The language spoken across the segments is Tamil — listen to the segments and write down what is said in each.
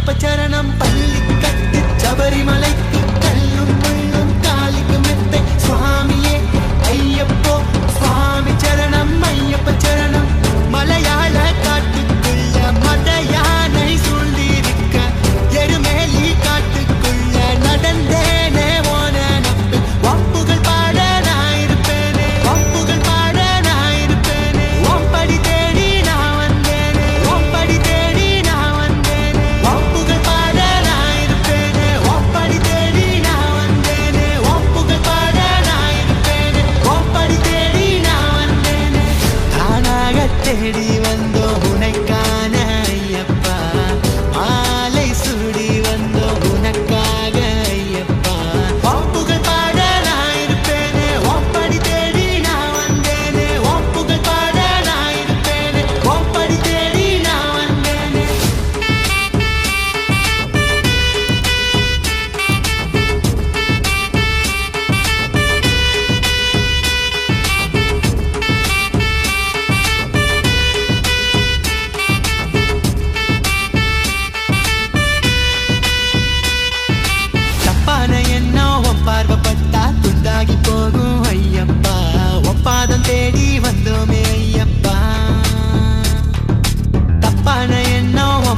उपचारणम्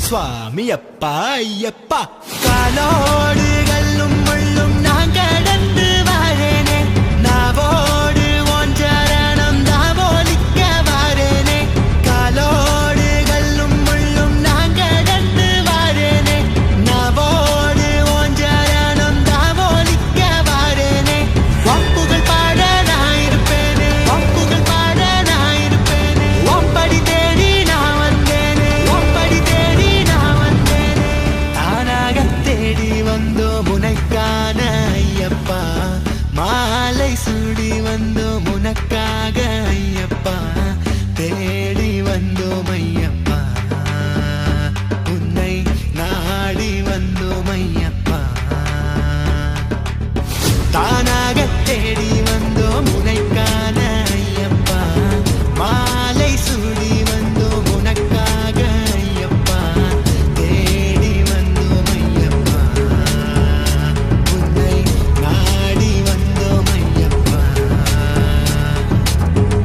சுவாமி அப்பா ஐயப்பா. காலோடு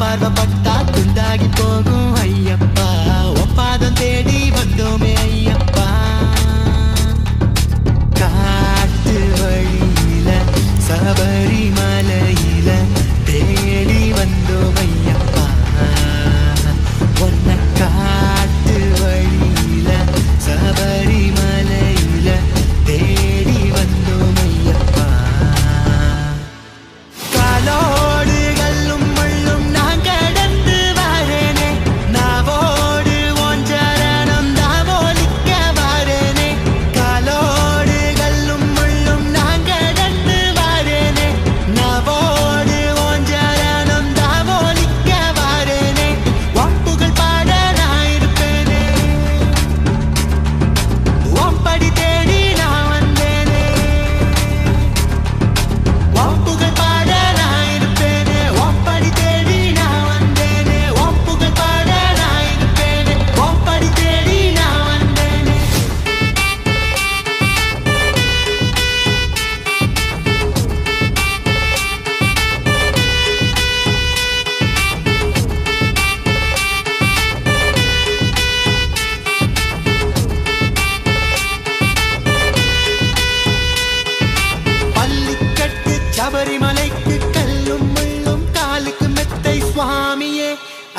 பார்வை பட்டா துண்டாகி போகும்.